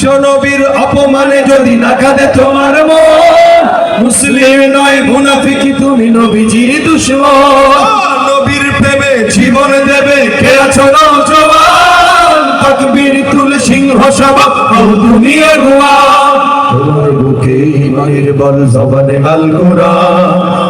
বিশ্ব নবীর অপমানে যদি না কাঁদে তোমার মন মুসলিম নয় মুনাফিকি তুমি নবীজির দুশ্মন। নবীর প্রেমে জীবন দেবে কে আছো নওজওয়ান তাকবীর তুলে সিংহ সভা ও দুনিয়া গোয়া তোমার বুকে ইমানের বল জবানে আল কোরআন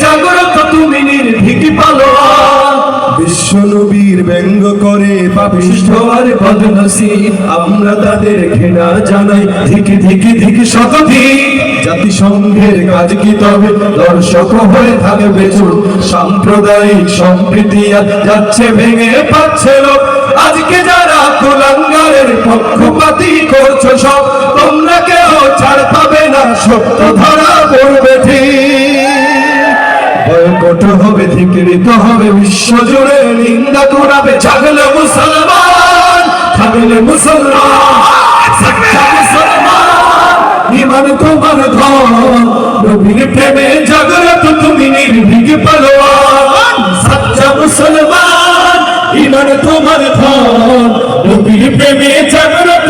ব্যঙ্গ করে পাপিষ্ঠ আর আমরা তাদের ঘৃণা জানাই। ধিকি ধিকি ধিকি শতধি। জাতিসংঘের কাজ কি তবে? দর্শক হয়ে থাকবে চুল সাম্প্রদায়িক সম্প্রীতি যাচ্ছে ভেঙে পাচ্ছে লোক আজকে যারা কুলাঙ্গারের পক্ষপাতি করছ সব, তোমরা কেউ ছাড় পাবে না সত্য বয়কট হবে ধিকৃত হবে বিশ্ব জুড়ে নিন্দা করাবে জাগলে মুসলমান থাকলে মুসলমান ইমান তোমার ধন নবীর প্রেমে জাগরত তুমি নির্ভীক পালোয়ান, সাচ্চা মুসলমান ইমান তোমার ধন নবীর প্রেমে জাগরত